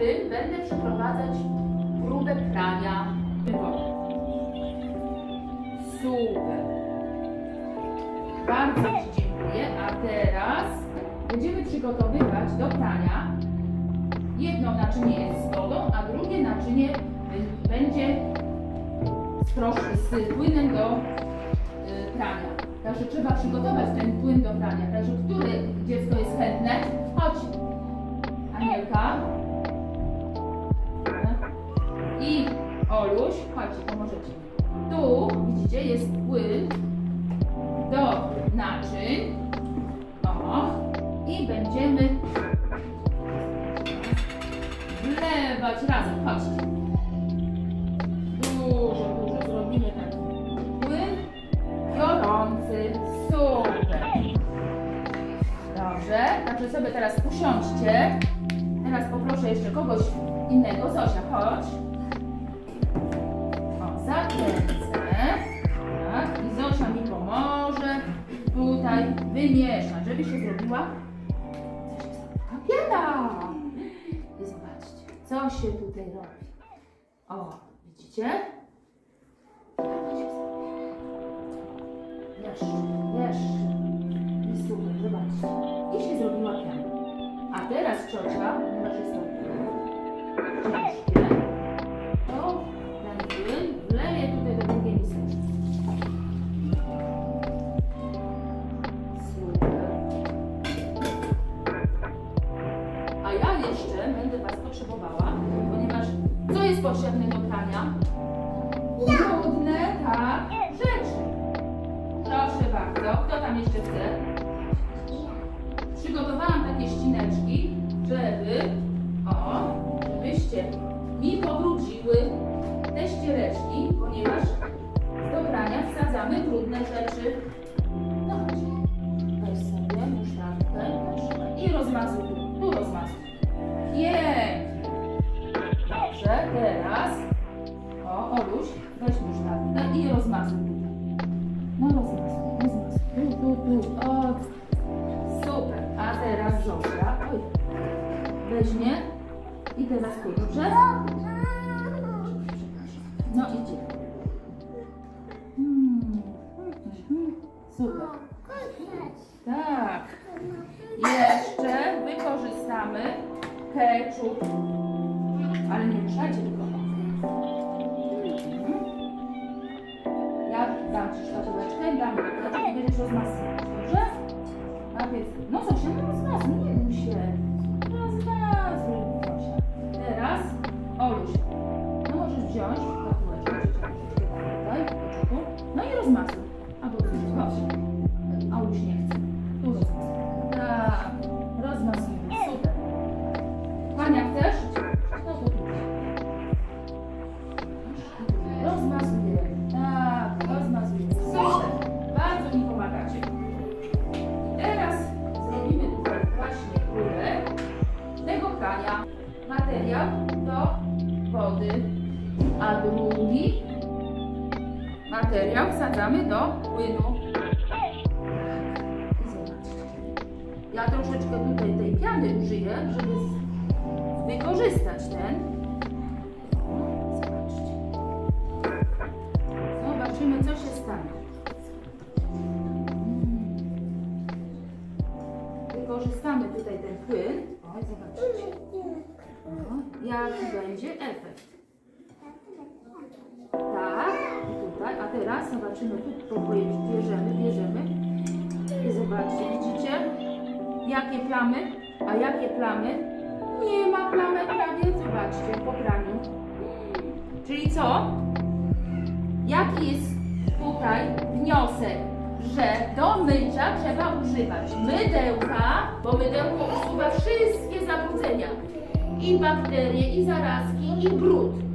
którym będę przeprowadzać próbę prania wody. Super. Bardzo Ci dziękuję. A teraz będziemy przygotowywać do prania. Jedno naczynie jest z wodą, a drugie naczynie będzie z, z płynem do y, prania. Także trzeba przygotować ten płyn do prania. Także które dziecko jest chętne? Chodź. Anielka. Oluś, chodźcie, pomożecie. Tu, widzicie, jest płyn do naczyń. O. I będziemy wlewać razem. Chodźcie. Dużo, dużo zrobimy ten płyn gorący. Super. Dobrze, także sobie teraz usiądźcie. Teraz poproszę jeszcze kogoś innego. Zosia, chodź. Zakręcę. Tak, i Zosia mi pomoże tutaj wymieszać, żeby się zrobiła piana. I zobaczcie, co się tutaj robi. O, widzicie? Jeszcze, jeszcze. I super, zobaczcie. I się zrobiła piana. A teraz ciocia, jest to potrzebne do prania? Brudne, tak, rzeczy. Proszę bardzo. Kto tam jeszcze chce? Przygotowałam takie ścineczki, żeby, o, żebyście mi powróciły te ściereczki, ponieważ do prania wsadzamy brudne rzeczy. Oluś, weź musztardkę i rozmazuj. No rozmazuj, rozmazuj. Tu, tu, tu, o, Super. A teraz Zosia. Oj. Weźmie i teraz tu, dobrze? No idzie. Hmm. Mhm. Super. Tak. Jeszcze wykorzystamy ketchup. Ale nie mieszajcie tylko. Dam szkatułeczkę, dam ketchup i będziesz rozmasywać, dobrze? Najpierw, no Zosia, no rozmazuj, nie bój się. Rozmazuj, Zosia. Teraz, Oluś, no możesz wziąć tam tutaj, ketchupu, no i rozmazuj. Albo wziąć, chodź. Oluś nie chce. Tu rozmazuj. Tak, rozmazujmy, super. Wania, chcesz? No to tu. Rozmazuję. Materiał wsadzamy do płynu. Ja troszeczkę tutaj tej piany użyję, żeby wykorzystać ten. Zobaczcie. Zobaczymy, co się stanie. Wykorzystamy tutaj ten płyn. Oj, zobaczcie. Jaki będzie efekt. Tak, A teraz zobaczymy, tu bierzemy, bierzemy. I zobaczcie, widzicie? Jakie plamy? A jakie plamy? Nie ma plamy prawie, zobaczcie, po praniu. Czyli co? Jaki jest tutaj wniosek? Że do mycia trzeba używać mydełka, bo mydełko usuwa wszystkie zabrudzenia. I bakterie, i zarazki, i brud.